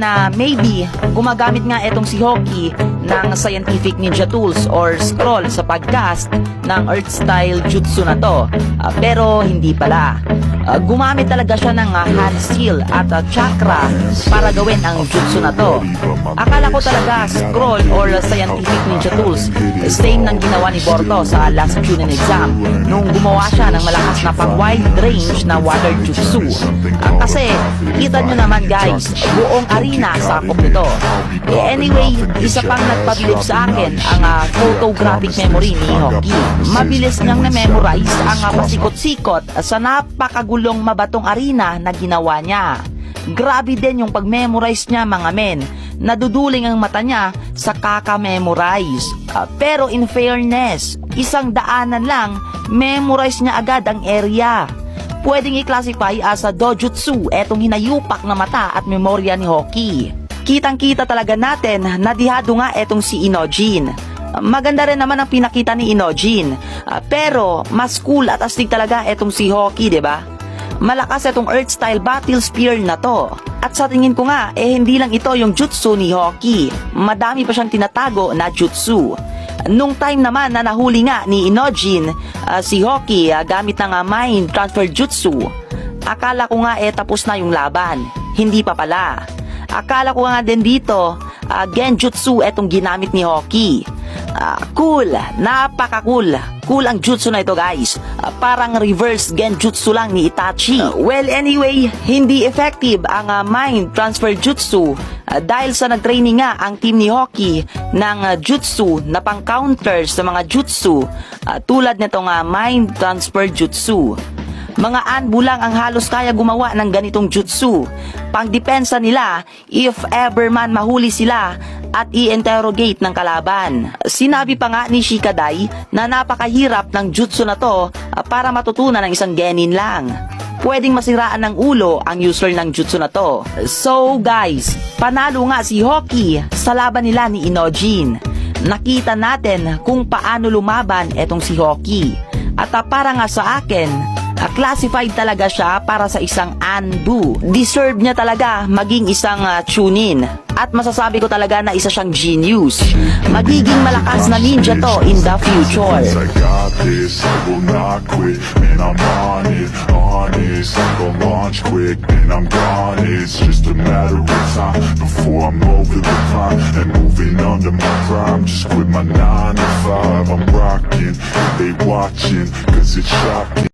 na maybe gumagamit nga etong si Hoki ng scientific ninja tools or scroll sa pagcast ng earth style jutsu na to. Ah, pero hindi pala. Ah, gumamit talaga siya ng ah, hand seal at ah, chakra para gawin ang jutsu na to. Akala ko talaga scroll or scientific ninja tools same ng ginawa ni Borto sa last Chunin exam nung gumawa siya ng malakas na pang wide range na water jutsu. Ah, kasi kita nyo naman guys, buong arena sakop nito. Eh, anyway, isa pang nagpabilib sa akin ang ah, photographic memory ni Hoki. Mabilis niyang na-memorize ang ah, pasikot-sikot sa napakagulong mabatong arena na ginawa niya. Grabe din yung pag-memorize niya mga men. Naduduling ang mata niya sa kaka-memorize. Ah, pero in fairness, isang daanan lang, memorize niya agad ang area. Pwedeng i-classify as a dojutsu etong hinayupak na mata at memorya ni Hoki. Kitang-kita talaga natin na dihado nga etong si Inojin. Maganda rin naman ang pinakita ni Inojin. Ah, pero mas cool at astig talaga etong si Hoki, 'di ba? Malakas itong Earth Style Battle Spear na to. At sa tingin ko nga, eh hindi lang ito yung jutsu ni Hoki. Madami pa siyang tinatago na jutsu. Nung time naman na nahuli nga ni Inojin, ah, si Hoki ah, gamit ng ah, mind transfer jutsu. Akala ko nga eh tapos na yung laban. Hindi pa pala. Akala ko nga din dito, ah, genjutsu etong ginamit ni Hoki. Ah, cool, napaka-cool. Cool ang jutsu na ito guys. Ah, parang reverse genjutsu lang ni Itachi. Ah, well anyway, hindi effective ang ah, mind transfer jutsu ah, dahil sa nagtraining nga ang team ni Hoki ng ah, jutsu na pang-counter sa mga jutsu ah, tulad nitong ah, mind transfer jutsu. Mga anbu lang ang halos kaya gumawa ng ganitong jutsu. Pangdepensa nila if ever man mahuli sila at i-interrogate ng kalaban. Sinabi pa nga ni Shikadai na napakahirap ng jutsu na to ah, para matutunan ng isang genin lang. Pwedeng masiraan ng ulo ang user ng jutsu na to. So guys, panalo nga si Hoki sa laban nila ni Inojin. Nakita natin kung paano lumaban etong si Hoki. At ah, para nga sa akin, classified talaga siya para sa isang Anbu. Deserve niya talaga maging isang ah, Chunin. At masasabi ko talaga na isa siyang genius. Magiging malakas na ninja to in the future. I got this, I will not quit Man, I'm on it, honest I'm gonna launch quick, and I'm gone It's just a matter of time Before I'm over the climb And moving under my prime Just quit my 9 to 5 I'm rocking, they watching Cause it's shocking